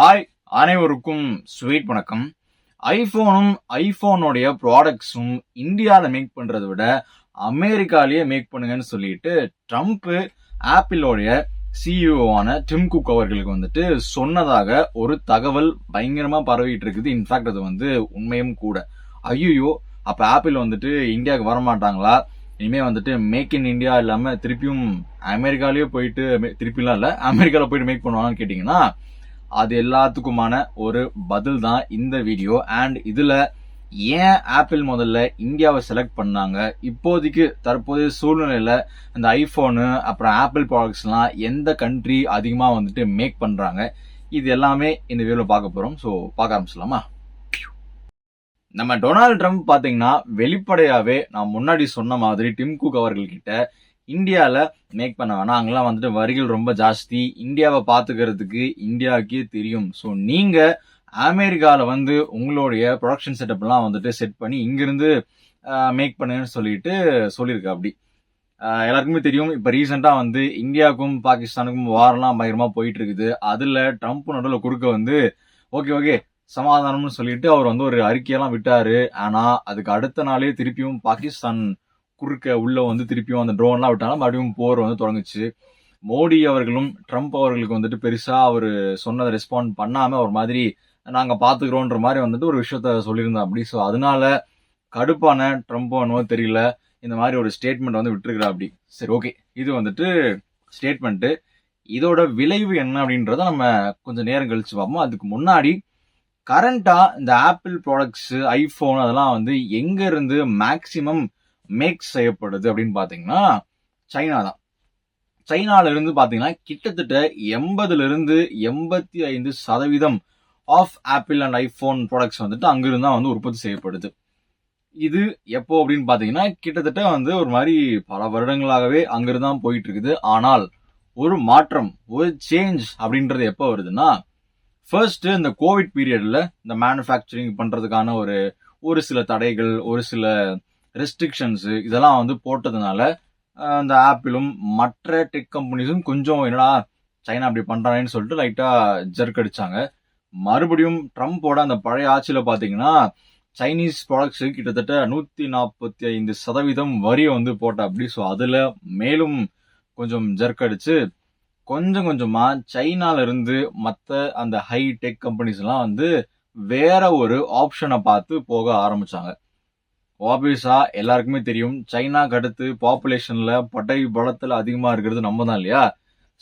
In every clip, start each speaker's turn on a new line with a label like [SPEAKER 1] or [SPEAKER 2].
[SPEAKER 1] Hi அனைவருக்கும் sweet வணக்கம். ஐஃபோனும் ஐஃபோனுடைய ப்ராடக்ட்ஸும் இந்தியாவில் மேக் பண்ணுறதை விட அமெரிக்காலேயே மேக் பண்ணுங்கன்னு சொல்லிட்டு ட்ரம்ப்பு ஆப்பிளோடைய சிஇஓவான டிம் குக் அவர்களுக்கு வந்துட்டு சொன்னதாக ஒரு தகவல் பயங்கரமாக பரவிட்டு இருக்குது. இன்ஃபேக்ட் அது வந்து உண்மையும் கூட. ஐயோ அப்போ ஆப்பிள் வந்துட்டு இந்தியாவுக்கு வரமாட்டாங்களா? இனிமேல் வந்துட்டு மேக் இன் இந்தியா இல்லாமல் திருப்பியும் அமெரிக்காலேயே போயிட்டு திருப்பிலாம் இல்லை அமெரிக்காவில் போயிட்டு மேக் பண்ணுவாங்கன்னு கேட்டிங்கன்னா அது எல்லாத்துக்குமான ஒரு பதில் தான் இந்த வீடியோ. அண்ட் இதில் ஏன் ஆப்பிள் முதல்ல இந்தியாவை செலக்ட் பண்ணாங்க? இப்போதைக்கு தற்போதைய சூழ்நிலையில் இந்த ஐஃபோனு அப்புறம் ஆப்பிள் ப்ராடக்ட்ஸ்லாம் எந்த கண்ட்ரி அதிகமாக வந்துட்டு மேக் பண்ணுறாங்க இது எல்லாமே இந்த வீடியோவில் பார்க்க போகிறோம் ஸோ பார்க்க ஆரம்பிச்சலாமா நம்ம டொனால்டு ட்ரம்ப் பார்த்தீங்கன்னா வெளிப்படையாகவே நான் முன்னாடி சொன்ன மாதிரி டிம் குக் அவர்கள்கிட்ட இந்தியாவில் மேக் பண்ண வேணாம். அங்கெல்லாம் வந்துட்டு வரிகள் ரொம்ப ஜாஸ்தி. இந்தியாவை பார்த்துக்கிறதுக்கு இந்தியாவுக்கே தெரியும். ஸோ நீங்கள் அமெரிக்காவில் வந்து உங்களுடைய ப்ரொடக்ஷன் செட்டப்லாம் வந்துட்டு செட் பண்ணி இங்கிருந்து மேக் பண்ணுன்னு சொல்லிட்டு சொல்லியிருக்கா அப்படி. எல்லாருக்குமே தெரியும். இப்போ ரீசெண்டாக வந்து இந்தியாவுக்கும் பாகிஸ்தானுக்கும் வாரெல்லாம் பயங்கரமாக போயிட்டு இருக்குது அதுல ட்ரம்ப் நடுவில் குறுக்க வந்து ஓகே ஓகே சமாதானம்னு சொல்லிட்டு அவர் வந்து ஒரு அறிக்கையெல்லாம் விட்டார். ஆனால் அதுக்கு அடுத்த நாளே திருப்பியும் பாகிஸ்தான் குறுக்க உள்ளே வந்து திருப்பியும் அந்த ட்ரோன்லாம் விட்டாலும் மறுபடியும் போர் வந்து தொடங்குச்சு. மோடி அவர்களும் ட்ரம்ப் அவர்களுக்கு வந்துட்டு பெருசாக அவர் சொன்னதை ரெஸ்பாண்ட் பண்ணாமல் ஒரு மாதிரி நாங்கள் பார்த்துக்குறோன்ற மாதிரி வந்துட்டு ஒரு விஷயத்த சொல்லியிருந்தோம் அப்படி. ஸோ அதனால கடுப்பான ட்ரம்ப் என்னவோ தெரியல. இந்த மாதிரி ஒரு ஸ்டேட்மெண்ட் வந்து விட்டுருக்குறா அப்படி. சரி ஓகே இது வந்துட்டு ஸ்டேட்மெண்ட்டு இதோட விளைவு என்ன அப்படின்றத நம்ம கொஞ்சம் நேரம் கழிச்சு பார்ப்போம். அதுக்கு முன்னாடி கரண்ட்டாக இந்த ஆப்பிள் ப்ராடக்ட்ஸு ஐஃபோன் அதெல்லாம் வந்து எங்கேருந்து மேக்ஸிமம் மேக் செய்யப்படுது அப்படின்னு பார்த்தீங்கன்னா சைனா தான். சைனால இருந்து கிட்டத்தட்ட எண்பதுல இருந்து எண்பத்தி ஐந்து சதவீதம் of Apple and iPhone products வந்துட்டு அங்கிருந்து தான் வந்து உற்பத்தி செய்யப்படுது. இது எப்போ அப்படின்னு பார்த்தீங்கன்னா கிட்டத்தட்ட வந்து ஒரு மாதிரி பல வருடங்களாகவே அங்கிருந்து தான் போயிட்டு இருக்குது ஆனால் ஒரு மாற்றம் ஒரு சேஞ்ச் அப்படின்றது எப்போ வருதுன்னா ஃபர்ஸ்ட் இந்த கோவிட் பீரியட்ல இந்த மேனுஃபேக்சரிங் பண்றதுக்கான ஒரு ஒரு சில தடைகள் ஒரு சில ரெஸ்ட்ரிக்ஷன்ஸு இதெல்லாம் வந்து போட்டதுனால அந்த இந்த ஆப்பிளும் மற்ற டெக் கம்பெனிஸும் கொஞ்சம் என்னடா சைனா அப்படி பண்ணுறானேன்னு சொல்லிட்டு லைட்டாக ஜர்க் அடிச்சாங்க மறுபடியும் ட்ரம்ப்போட அந்த பழைய ஆட்சியில் பார்த்தீங்கன்னா சைனீஸ் ப்ராடக்ட்ஸு கிட்டத்தட்ட நூற்றி நாற்பத்தி ஐந்து சதவீதம் வரியை வந்து போட்ட அப்படி ஸோ அதில் மேலும் கொஞ்சம் ஜர்க் அடித்து கொஞ்சம் கொஞ்சமாக சைனால மற்ற அந்த ஹை டெக் கம்பெனிஸ் எல்லாம் வந்து வேற ஒரு ஆப்ஷனை பார்த்து போக ஆரம்பித்தாங்க ஆப்வியஸா எல்லாருக்குமே தெரியும் சைனாக்கு அடுத்து பாப்புலேஷனில் பட்டை பலத்தில் அதிகமாக இருக்கிறது நம்ம தான் இல்லையா?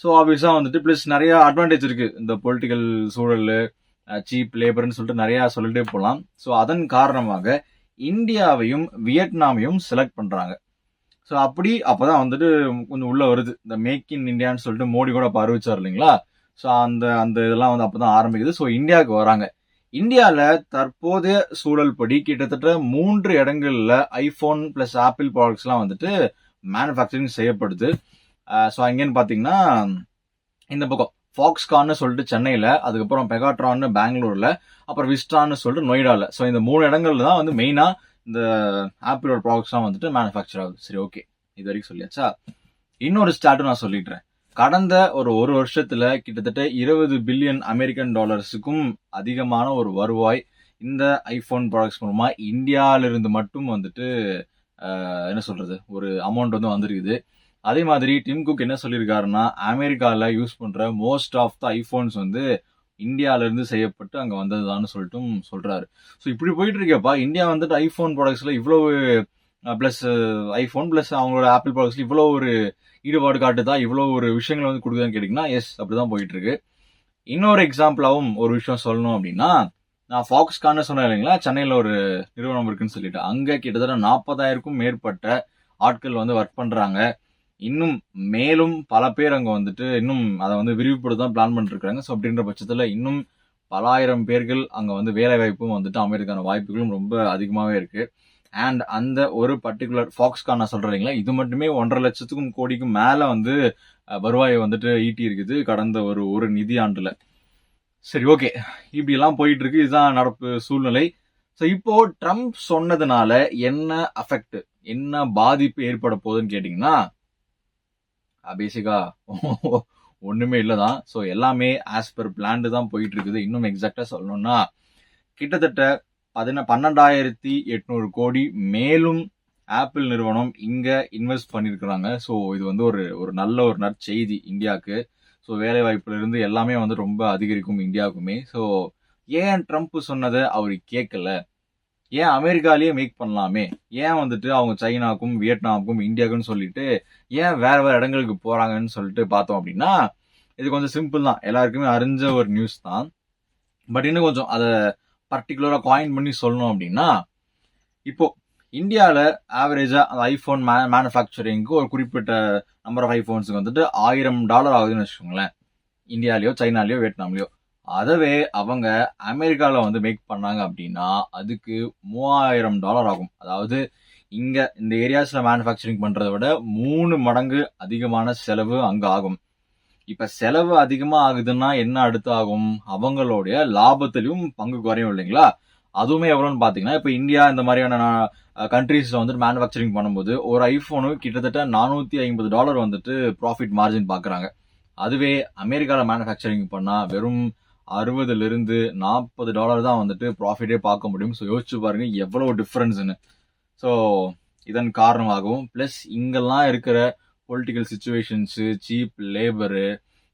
[SPEAKER 1] ஸோ ஆப்வியஸா வந்துட்டு ப்ளஸ் நிறையா அட்வான்டேஜ் இருக்குது இந்த பொலிட்டிக்கல் சூழல் சீப் லேபர்னு சொல்லிட்டு நிறையா சொல்லிட்டே போகலாம் ஸோ அதன் காரணமாக இந்தியாவையும் வியட்நாமையும் செலக்ட் பண்ணுறாங்க ஸோ அப்படி அப்போ தான் வந்துட்டு கொஞ்சம் உள்ளே வருது. இந்த மேக் இன் இந்தியான்னு சொல்லிட்டு மோடி கூட அப்ப அறிவிச்சார் இல்லைங்களா? ஸோ அந்த அந்த இதெல்லாம் வந்து அப்போ தான் ஆரம்பிக்குது. ஸோ இந்தியாவுக்கு வராங்க. இந்தியாவில் தற்போதைய சூழல் படி கிட்டத்தட்ட மூன்று இடங்களில் ஐஃபோன் ப்ளஸ் ஆப்பிள் ப்ராடக்ட்ஸ்லாம் வந்துட்டு மேனுஃபேக்சரிங் செய்யப்படுது. ஸோ அங்கேன்னு பார்த்தீங்கன்னா இந்த பக்கம் ஃபாக்ஸ்கான்னு சொல்லிட்டு சென்னையில் அதுக்கப்புறம் பெகாட்ரான்னு பெங்களூரில் அப்புறம் விஸ்டான்னு சொல்லிட்டு நொய்டாவில் ஸோ இந்த மூணு இடங்கள்ல தான் வந்து மெயினாக இந்த ஆப்பிளோட ப்ராடக்ட்ஸ்லாம் வந்துட்டு மேனுஃபேக்சர் ஆகுது. சரி ஓகே இது வரைக்கும் சொல்லியாச்சா? இன்னொரு ஸ்டார்ட்டு நான் சொல்லிடுறேன். கடந்த ஒரு ஒரு வருஷத்துல கிட்டத்தட்ட இருபது பில்லியன் அமெரிக்கன் டாலர்ஸுக்கும் அதிகமான ஒரு வருவாய் இந்த ஐபோன் ப்ராடக்ட்ஸ் மூலமா இந்தியாவிலிருந்து மட்டும் வந்துட்டு என்ன சொல்றது ஒரு அமௌண்ட் வந்து வந்திருக்குது. அதே மாதிரி டிம் குக் என்ன சொல்லியிருக்காருன்னா அமெரிக்காவில் யூஸ் பண்ற மோஸ்ட் ஆஃப் த ஐபோன்ஸ் வந்து இந்தியாவிலேருந்து செய்யப்பட்டு அங்கே வந்ததுதான்னு சொல்லிட்டும் சொல்கிறாரு ஸோ இப்படி போயிட்டு இருக்கேப்பா இந்தியா வந்துட்டு ஐஃபோன் ப்ராடக்ட்ஸில் இவ்வளவு ப்ளஸ் ஐஃபோன் ப்ளஸ் அவங்களோட ஆப்பிள் ப்ராடக்ட்ஸ்ல இவ்வளோ ஒரு ஈடுபாடு காட்டுதா இவ்வளோ ஒரு விஷயங்கள் வந்து கொடுக்குதான்னு கேட்டிங்கன்னா எஸ் அப்படிதான் போயிட்டு போயிட்டுருக்கு. இன்னொரு எக்ஸாம்பிளாகவும் ஒரு விஷயம் சொல்லணும் அப்படின்னா நான் ஃபாக்ஸ்கான சொன்னேன் இல்லைங்களா சென்னையில் ஒரு நிறுவனம் இருக்குன்னு சொல்லிட்டு அங்கே கிட்டத்தட்ட நாற்பதாயிரக்கும் மேற்பட்ட ஆட்கள் வந்து ஒர்க் பண்ணுறாங்க இன்னும் மேலும் பல பேர் அங்கே வந்துட்டு இன்னும் அதை வந்து விரிவுபடுத்த தான் பிளான் பண்ணிருக்காங்க. ஸோ அப்படின்ற பட்சத்தில் இன்னும் பல ஆயிரம் பேர்கள் அங்கே வந்து வேலை வாய்ப்பும் வந்துட்டு அமைறதுக்கான வாய்ப்புகளும் ரொம்ப அதிகமாகவே இருக்குது அண்ட் அந்த ஒரு பர்டிகுலர் ஃபாக்ஸ்கான் நான் சொல்றேன் இது மட்டுமே ஒன்றரை லட்சத்துக்கும் கோடிக்கும் மேலே வந்து வருவாயை வந்துட்டு ஈட்டி இருக்குது கடந்த ஒரு ஒரு நிதி சரி ஓகே இப்படிலாம் போயிட்டுருக்கு. போயிட்டு இருக்கு இதுதான் நடப்பு சூழ்நிலை. ஸோ இப்போ ட்ரம்ப் சொன்னதுனால என்ன அஃபெக்ட் என்ன பாதிப்பு ஏற்பட போகுதுன்னு கேட்டிங்கன்னா பேசிக்கா ஒன்றுமே இல்லை தான் ஸோ எல்லாமே ஆஸ் பர் பிளான்டு தான் போயிட்டு இருக்குது இன்னும் எக்ஸாக்டாக சொல்லணும்னா கிட்டத்தட்ட அதுன பன்னெண்டாயிரத்தி எட்நூறு கோடி மேலும் ஆப்பிள் நிறுவனம் இங்கே இன்வெஸ்ட் பண்ணியிருக்கிறாங்க ஸோ இது வந்து ஒரு ஒரு நல்ல ஒரு நற்செய்தி இந்தியாவுக்கு. ஸோ வேலை எல்லாமே வந்து ரொம்ப அதிகரிக்கும் இந்தியாவுக்குமே. ஸோ ஏன் ட்ரம்ப் சொன்னதை அவர் கேட்கல? ஏன் அமெரிக்காலேயே மேக் பண்ணலாமே? ஏன் வந்துட்டு அவங்க சைனாவுக்கும் வியட்நாமுக்கும் இந்தியாவுக்குன்னு சொல்லிட்டு ஏன் வேற வேறு இடங்களுக்கு போகிறாங்கன்னு சொல்லிட்டு பார்த்தோம் அப்படின்னா இது கொஞ்சம் சிம்பிள் தான். எல்லாருக்குமே அறிஞ்ச ஒரு நியூஸ் தான். பட் இன்னும் கொஞ்சம் அதை பர்டிகுலராக காயின் பண்ணி சொல்லணும் அப்படின்னா இப்போது இந்தியாவில் ஆவரேஜாக அந்த ஐஃபோன் மே மேனுஃபேக்சரிங்க்கு ஒரு குறிப்பிட்ட நம்பர் ஆஃப் ஐஃபோன்ஸுக்கு வந்துட்டு ஆயிரம் டாலர் ஆகுதுன்னு வச்சுக்கோங்களேன். இந்தியாலேயோ சைனாலேயோ வியட்நாம்லேயோ. அதவே அவங்க அமெரிக்காவில் வந்து மேக் பண்ணாங்க அப்படின்னா அதுக்கு மூவாயிரம் டாலர் ஆகும். அதாவது இங்கே இந்த ஏரியாஸில் மேனுஃபேக்சரிங் பண்ணுறதை விட மூணு மடங்கு அதிகமான செலவு அங்கே ஆகும். இப்போ செலவு அதிகமாக ஆகுதுன்னா என்ன அடுத்து ஆகும்? அவங்களுடைய லாபத்திலையும் பங்கு குறையும் இல்லைங்களா? அதுவுமே எவ்வளோன்னு பார்த்தீங்கன்னா இப்போ இந்தியா இந்த மாதிரியான கண்ட்ரீஸில் வந்துட்டு மேனுஃபேக்சரிங் பண்ணும்போது ஒரு ஐஃபோனு கிட்டத்தட்ட நானூற்றி ஐம்பது டாலர் வந்துட்டு ப்ராஃபிட் மார்ஜின் பார்க்குறாங்க அதுவே அமெரிக்காவில் மேனுஃபேக்சரிங் பண்ணால் வெறும் அறுபதுலேருந்து நாற்பது டாலர் தான் வந்துட்டு ப்ராஃபிட்டே பார்க்க முடியும். ஸோ யோசிச்சு பாருங்க எவ்வளோ டிஃப்ரென்ஸ்னு ஸோ இதன் காரணமாகவும் ப்ளஸ் இங்கெல்லாம் இருக்கிற பொலிட்டிக்கல் சுச்சுவேஷன்ஸு சீப் லேபரு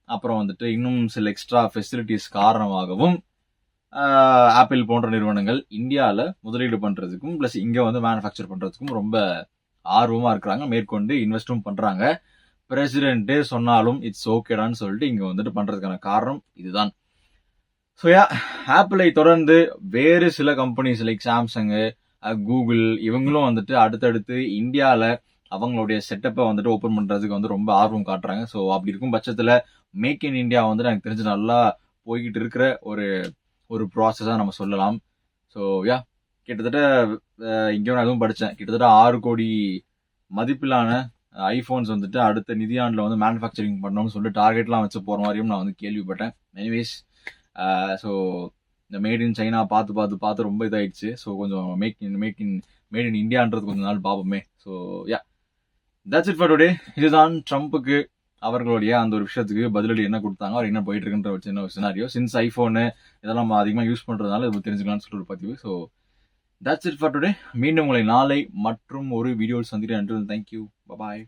[SPEAKER 1] அப்புறம் வந்துட்டு இன்னும் சில எக்ஸ்ட்ரா ஃபெசிலிட்டிஸ் காரணமாகவும் ஆப்பிள் போன்ற நிறுவனங்கள் இந்தியாவில் முதலீடு பண்ணுறதுக்கும் ப்ளஸ் இங்கே வந்து மேனுஃபேக்சர் பண்ணுறதுக்கும் ரொம்ப ஆர்வமாக இருக்கிறாங்க மேற்கொண்டு இன்வெஸ்ட்டும் பண்ணுறாங்க பிரசிடென்ட்டே சொன்னாலும் இட்ஸ் ஓகேடான்னு சொல்லிட்டு இங்கே வந்துட்டு பண்ணுறதுக்கான காரணம் இதுதான். ஸோ யா ஆப்பிளை தொடர்ந்து வேறு சில கம்பெனிஸ் லைக் சாம்சங்கு கூகுள் இவங்களும் வந்துட்டு அடுத்தடுத்து இந்தியாவில் அவங்களுடைய செட்டப்பை வந்துட்டு ஓப்பன் பண்ணுறதுக்கு வந்து ரொம்ப ஆர்வம் காட்டுறாங்க. ஸோ அப்படி இருக்கும் பட்சத்தில் மேக் இன் இந்தியா வந்துட்டு எனக்கு தெரிஞ்சு நல்லா போய்கிட்டு இருக்கிற ஒரு ஒரு ப்ராசஸாக நம்ம சொல்லலாம். ஸோ யா கிட்டத்தட்ட இங்கேயும் நான் எதுவும் படித்தேன் கிட்டத்தட்ட ஆறு கோடி மதிப்பிலான ஐஃபோன்ஸ் வந்துட்டு அடுத்த நிதியாண்டில் வந்து மேனுஃபேக்சரிங் பண்ணணும்னு சொல்லிட்டு டார்கெட்லாம் வச்சு போகிற மாதிரியும் நான் வந்து கேள்விப்பட்டேன். எனிவேஸ் ஸோ இந்த மேட் இன் சைனா பார்த்து பார்த்து பார்த்து ரொம்ப இதாகிடுச்சு ஸோ கொஞ்சம் make in make in made in இந்தியான்றது கொஞ்சம் நாள் பார்ப்போமே so yeah that's it for today இதுதான் ட்ரம்ப்புக்கு அவர்களுடைய அந்த ஒரு விஷயத்துக்கு பதிலடி என்ன கொடுத்தாங்க அவர் என்ன போயிட்டு இருக்குன்ற ஒரு சின்ன ஒரு சினாரியோ சின்ஸ் ஐஃபோனு இதெல்லாம் நம்ம அதிகமாக யூஸ் பண்ணுறதுனால இது தெரிஞ்சுக்கலாம்னு சொல்லிட்டு பதிவு. So that's it for today மீண்டும் உங்களை நாளை மற்றும் ஒரு வீடியோவில் சந்திக்கிறேன். Thank you bye